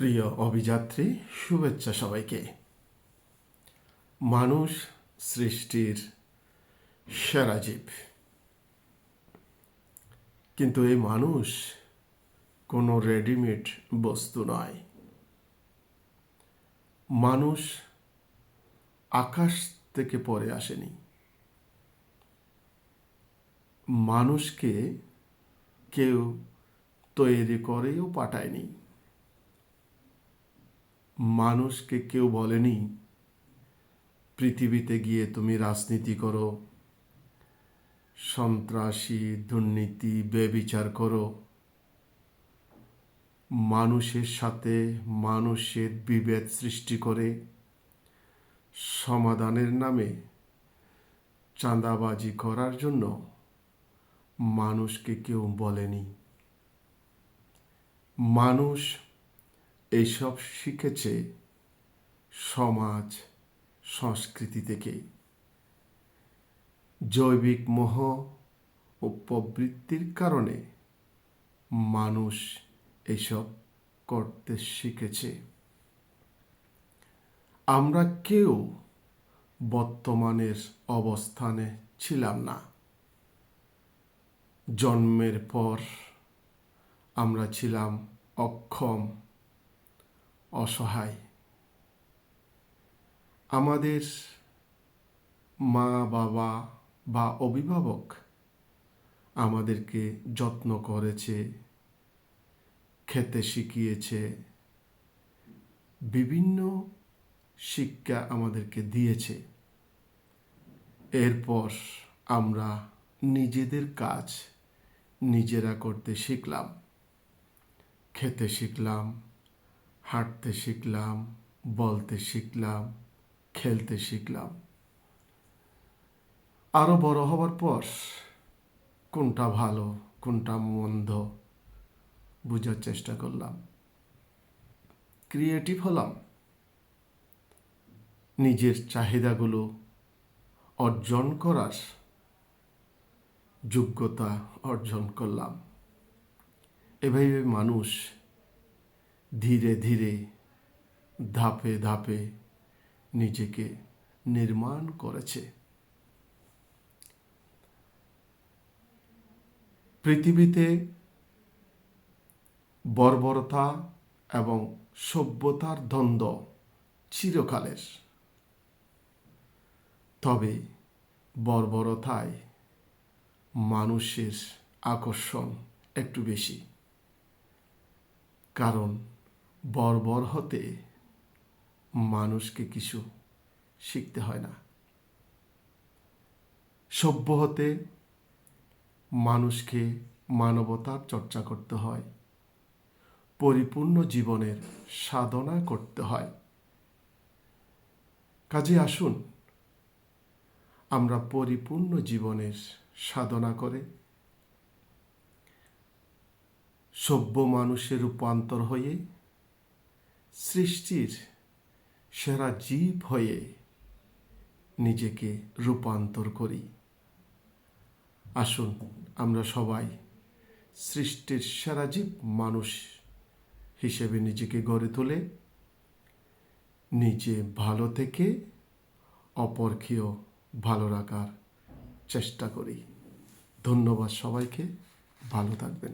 প্রিয় অভিযাত্রী, শুভেচ্ছা সবাইকে। মানুষ সৃষ্টির সেরা জীব। কিন্তু এই মানুষ কোনো রেডিমেড বস্তু নয়। মানুষ আকাশ থেকে পরে আসেনি। মানুষকে কেউ তৈরি করেও পাঠায়নি। মানুষকে কেউ বলেনি, পৃথিবীতে গিয়ে তুমি রাজনীতি করো, সন্ত্রাসী, দুর্নীতি, বেবিচার করো। মানুষের সাথে মানুষের বিভেদ সৃষ্টি করে সমাধানের নামে চাঁদাবাজি করার জন্য মানুষকে কেউ বলেনি। মানুষ এইসব শিখেছে সমাজ, সংস্কৃতি থেকে। জৈবিক মোহ ও প্রবৃত্তির কারণে মানুষ এইসব করতে শিখেছে। আমরা কেউ বর্তমানের অবস্থানে ছিলাম না। জন্মের পর আমরা ছিলাম অক্ষম অসহায়। আমাদের মা, বাবা বা অভিভাবক আমাদেরকে যত্ন করেছে, খেতে শিখিয়েছে, বিভিন্ন শিক্ষা আমাদেরকে দিয়েছে। এরপর আমরা নিজেদের কাজ নিজেরা করতে শিখলাম। খেতে শিখলাম হাঁটতে শিখলাম, বলতে শিখলাম, খেলতে শিখলাম। আরও বড় হওয়ার পর কোনটা ভালো, কোনটা মন্দ বোঝার চেষ্টা করলাম। ক্রিয়েটিভ হলাম। নিজের চাহিদাগুলো অর্জন করার যোগ্যতা অর্জন করলাম। এভাবে মানুষ ধীরে ধীরে ধাপে ধাপে নিজেকে নির্মাণ করেছে। পৃথিবীতে বর্বরতা এবং সভ্যতার দ্বন্দ্ব চিরকালের। তবে বর্বরতায় মানুষের আকর্ষণ একটু বেশি। কারণ বর্বর হতে মানুষকে কিছু শিখতে হয় না। সভ্য হতে মানুষকে মানবতার চর্চা করতে হয়, পরিপূর্ণ জীবনের সাধনা করতে হয়। কাজে আসুন, আমরা পরিপূর্ণ জীবনের সাধনা করে সভ্য মানুষের রূপান্তর হয়ে সৃষ্টির সেরা জীব হয়ে নিজেকে রূপান্তর করি। আসুন আমরা সবাই সৃষ্টির সেরা জীব মানুষ হিসেবে নিজেকে গড়ে তোলে, নিজে ভালো থেকে অপরকেও ভালো রাখার চেষ্টা করি। ধন্যবাদ সবাইকে, ভালো থাকবেন।